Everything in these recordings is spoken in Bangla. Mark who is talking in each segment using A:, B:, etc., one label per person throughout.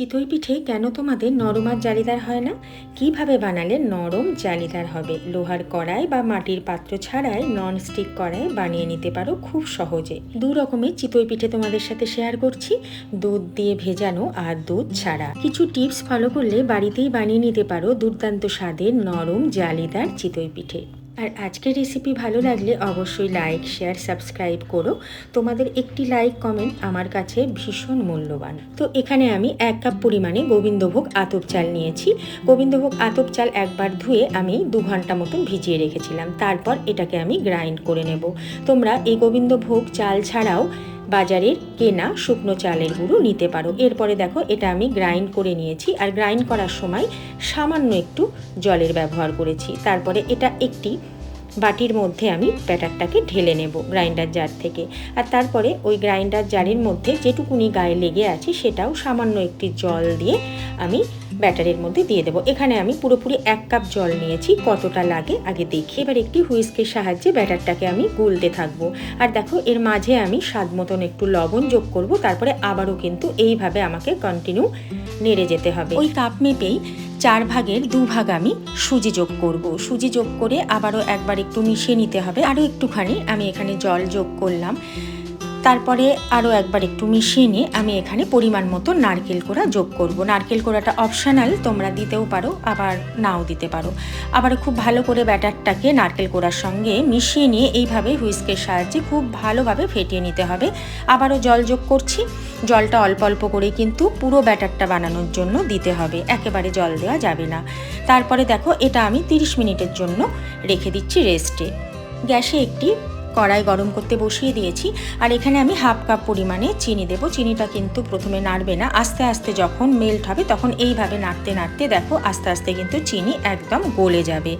A: চিতই পিঠে কেন তোমাদের নরম আর জালিদার হয় না? কীভাবে বানালে নরম জালিদার হবে? লোহার কড়াই বা মাটির পাত্র ছাড়াই নন স্টিক কড়াই বানিয়ে নিতে পারো খুব সহজে। দু রকমের চিতই পিঠে তোমাদের সাথে শেয়ার করছি, দুধ দিয়ে ভেজানো আর দুধ ছাড়া। কিছু টিপস ফলো করলে বাড়িতেই বানিয়ে নিতে পারো দুর্দান্ত স্বাদের নরম জালিদার চিতই পিঠে আর আজকের রেসিপি ভালো লাগলে অবশ্যই লাইক শেয়ার সাবস্ক্রাইব করো। তোমাদের একটি লাইক কমেন্ট আমার কাছে ভীষণ মূল্যবান। তো এখানে আমি এক কাপ পরিমাণে গোবিন্দভোগ আতপ চাল নিয়েছি। গোবিন্দভোগ আতপ চাল একবার ধুয়ে আমি দু ঘণ্টা মতন ভিজিয়ে রেখেছিলাম। তারপর এটাকে আমি গ্রাইন্ড করে নেব। তোমরা এই গোবিন্দভোগ চাল ছাড়াও বাজারের কেনা শুকনো চালের গুঁড়ো নিতে পারো। এরপরে দেখো, এটা আমি গ্রাইন্ড করে নিয়েছি। আর গ্রাইন্ড করার সময় সামান্য একটু জলের ব্যবহার করেছি। তারপরে এটা একটি বাটির মধ্যে আমি ব্যাটারটাকে ঢেলে নেব গ্রাইন্ডার জার থেকে। আর তারপরে ওই গ্রাইন্ডার জারের মধ্যে যেটুকুনি গায়ে লেগে আছে, সেটাও সামান্য একটি জল দিয়ে আমি ব্যাটারের মধ্যে দিয়ে দেবো। এখানে আমি পুরোপুরি এক কাপ জল নিয়েছি, কতটা লাগে আগে দেখি। এবার একটি হুইস্কের সাহায্যে ব্যাটারটাকে আমি গুলতে থাকব। আর দেখো, এর মাঝে আমি স্বাদ মতন একটু লবণ যোগ করব, তারপরে আবারও কিন্তু এইভাবে আমাকে কন্টিনিউ নেড়ে যেতে হবে। ওই কাপ মেপেই চার ভাগের দু ভাগ আমি সুজি যোগ করব। সুজি যোগ করে আবারও একবার একটু মিশিয়ে নিতে হবে। আরও একটুখানি আমি এখানে জল যোগ করলাম। তারপরে আরও একবার একটু মিশিয়ে নিয়ে আমি এখানে পরিমাণ মতো নারকেল কোড়া যোগ করব। নারকেল কোড়াটা অপশনাল তোমরা দিতেও পারো, আবার নাও দিতে পারো। আবার খুব ভালো করে ব্যাটারটাকে নারকেল কোড়ার সঙ্গে মিশিয়ে নিয়ে এইভাবে হুইস্কের সাহায্যে খুব ভালোভাবে ফেটিয়ে নিতে হবে। আবারও জল যোগ করছি। জলটা অল্প অল্প করে কিন্তু পুরো ব্যাটারটা বানানোর জন্য দিতে হবে। একেবারে জল দেওয়া যাবে না। তারপরে দেখো, এটা আমি 30 মিনিটের জন্য রেখে দিচ্ছি রেস্টে গ্যাসে একটি কড়াই গরম করতে বসিয়ে দিয়েছি। আর এখানে আমি হাফ কাপ পরিমাণে চিনি দেবো। চিনিটা কিন্তু প্রথমে নাড়বে না। আস্তে আস্তে যখন মেল্ট হবে, তখন এইভাবে নাড়তে নাড়তে দেখো, আস্তে আস্তে কিন্তু চিনি একদম গলে যাবে।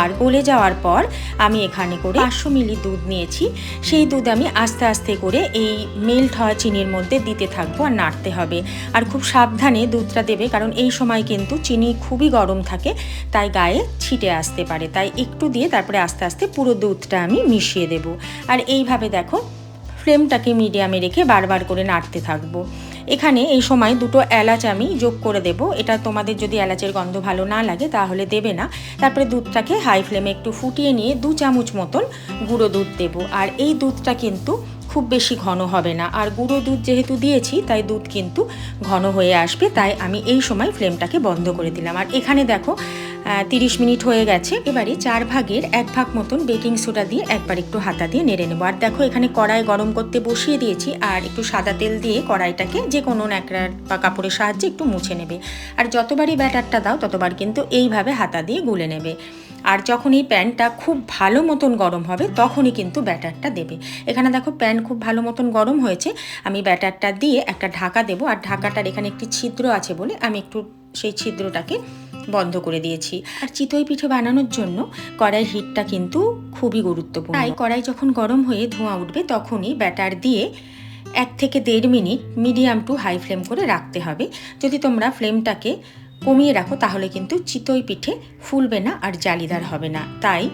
A: আর গলে যাওয়ার পর আমি এখানে করে পাঁচশো মিলি দুধ নিয়েছি। সেই দুধ আমি আস্তে আস্তে করে এই মেল্ট হওয়া চিনির মধ্যে দিতে থাকব আর নাড়তে হবে। আর খুব সাবধানে দুধটা দেবে, কারণ এই সময় কিন্তু চিনি খুবই গরম থাকে, তাই গায়ে ছিটে আসতে পারে। তাই একটু দিয়ে তারপরে আস্তে আস্তে পুরো দুধটা আমি মিশিয়ে দেবো। আর এইভাবে দেখো ফ্লেমটাকে মিডিয়ামে রেখে বারবার করে নাড়তে থাকব। এখানে এই সময় দুটো এলাচ আমি যোগ করে দেব। এটা তোমাদের যদি এলাচের গন্ধ ভালো না লাগে তাহলে দেবে না। তারপরে দুধটাকে হাই ফ্লেমে একটু ফুটিয়ে নিয়ে দু চামচ মতন গুঁড়ো দুধ দেব। আর এই দুধটা কিন্তু খুব বেশি ঘন হবে না। আর গুঁড়ো দুধ যেহেতু দিয়েছি, তাই দুধ কিন্তু ঘন হয়ে আসবে। তাই আমি এই সময় ফ্লেমটাকে বন্ধ করে দিলাম। আর এখানে দেখো তিরিশ মিনিট হয়ে গেছে। এবারে চার ভাগের এক ভাগ মতন বেকিং সোডা দিয়ে একবার একটু হাতা দিয়ে নেড়ে নেব। আর দেখো, এখানে কড়াই গরম করতে বসিয়ে দিয়েছি আর একটু সাদা তেল দিয়ে কড়াইটাকে যে কোনো ন্যাকড়ার বা কাপড়ের সাহায্যে একটু মুছে নেবে। আর যতবারই ব্যাটারটা দাও, ততবার কিন্তু এইভাবে হাতা দিয়ে গুলে নেবে। আর যখন এই প্যানটা খুব ভালো মতন গরম হবে, তখনই কিন্তু ব্যাটারটা দেবে। এখানে দেখো, প্যান খুব ভালো মতন গরম হয়েছে। আমি ব্যাটারটা দিয়ে একটা ঢাকা দেবো। আর ঢাকাটার এখানে একটি ছিদ্র আছে বলে আমি একটু সেই ছিদ্রটাকে বন্ধ করে দিয়েছি। আর চিতই পিঠে বানানোর জন্য কড়াই হিটটা কিন্তু খুবই গুরুত্বপূর্ণ। তাই কড়াই যখন গরম হয়ে ধোঁয়া উঠবে তখনই ব্যাটার দিয়ে এক থেকে দেড় minute medium to high flame করে রাখতে হবে। যদি তোমরা ফ্লেমটাকে কমিয়ে রাখো তাহলে কিন্তু চিতই পিঠে ফুলবে না আর জালিদার হবে না। তাই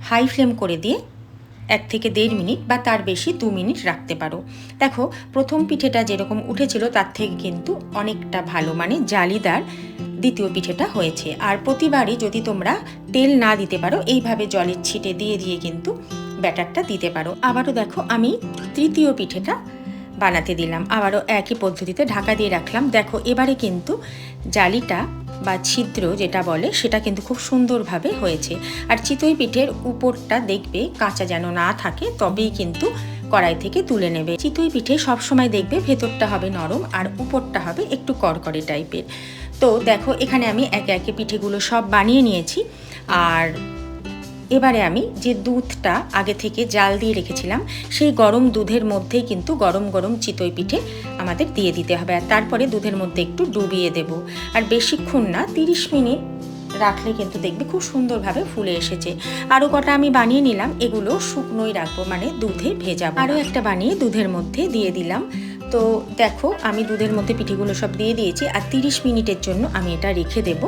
A: হাই ফ্লেম করে দিয়ে এক থেকে দেড় মিনিট বা তার বেশি দু মিনিট রাখতে পারো। দেখো, প্রথম পিঠেটা যেরকম উঠেছিল তার থেকে কিন্তু অনেকটা ভালো। মানে জালিদার দ্বিতীয় পিঠেটা হয়েছে। আর প্রতিবারই যদি তোমরা তেল না দিতে পারো, এইভাবে জলের ছিটে দিয়ে দিয়ে কিন্তু ব্যাটারটা দিতে পারো। আবারও দেখো, আমি তৃতীয় পিঠেটা বানাতে দিলাম। আবারও একই পদ্ধতিতে ঢাকা দিয়ে রাখলাম। দেখো, এবারে কিন্তু জালিটা বা ছিদ্র যেটা বলে, সেটা কিন্তু খুব সুন্দরভাবে হয়েছে। আর চিতই পিঠের উপরটা দেখবে কাঁচা যেন না থাকে, তবেই কিন্তু কড়াই থেকে তুলে নেবে। চিতই পিঠে সবসময় দেখবে ভেতরটা হবে নরম আর উপরটা হবে একটু কড়কড়ে টাইপের। তো দেখো, এখানে আমি একে একে পিঠেগুলো সব বানিয়ে নিয়েছি। আর এবারে আমি যে দুধটা আগে থেকে জাল দিয়ে রেখেছিলাম, সেই গরম দুধের মধ্যেই কিন্তু গরম গরম চিতই পিঠে আমাদের দিয়ে দিতে হবে। আর তারপরে দুধের মধ্যে একটু ডুবিয়ে দেব। আর বেশিক্ষণ না, তিরিশ মিনিট রাখলে কিন্তু দেখবে খুব সুন্দরভাবে ফুলে এসেছে। আরও কটা আমি বানিয়ে নিলাম, এগুলো শুকনোই রাখব মানে দুধে ভেজাবো আরও একটা বানিয়ে দুধের মধ্যে দিয়ে দিলাম। তো দেখো, আমি দুধের মধ্যে পিঠেগুলো সব দিয়ে দিয়েছি আর তিরিশ মিনিটের জন্য আমি এটা রেখে দেব।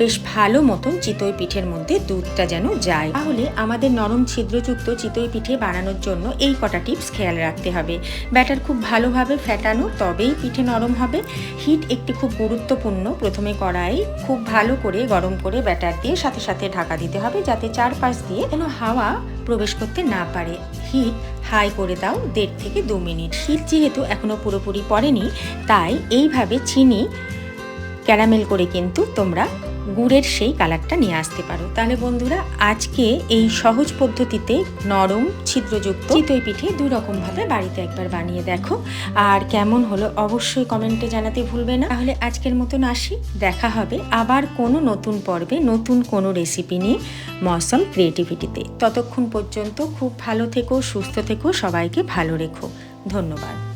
A: বেশ ভালো মতন চিতই পিঠের মধ্যে দুধটা যেন যায়। তাহলে আমাদের নরম ছিদ্রযুক্ত চিতই পিঠে বানানোর জন্য এই কটা টিপস খেয়াল রাখতে হবে। ব্যাটার খুব ভালোভাবে ফ্যাটানো তবেই পিঠে নরম হবে। হিট একটি খুব গুরুত্বপূর্ণ প্রথমে কড়াই খুব ভালো করে গরম করে ব্যাটার দিয়ে সাথে সাথে ঢাকা দিতে হবে, যাতে চারপাশ দিয়ে কোনো হাওয়া প্রবেশ করতে না পারে। হিট হাই করে দাও দেড় থেকে দু মিনিট। হিট যেহেতু এখনও পুরোপুরি পড়েনি, তাই এইভাবে চিনি ক্যারামেল করে কিন্তু তোমরা গুড়ের সেই কালারটা নিয়ে আসতে পারো। তাহলে বন্ধুরা, আজকে এই সহজ পদ্ধতিতে নরম ছিদ্রযুক্ত চিতই পিঠে দু রকমভাবে বাড়িতে একবার বানিয়ে দেখো। আর কেমন হলো অবশ্যই কমেন্টে জানাতে ভুলবে না। তাহলে আজকের মতন আসি, দেখা হবে আবার কোনো নতুন পর্বে, নতুন কোনো রেসিপি নিয়ে মৌসম ক্রিয়েটিভিটিতে। ততক্ষণ পর্যন্ত খুব ভালো থেকো, সুস্থ থেকো, সবাইকে ভালো রেখো। ধন্যবাদ।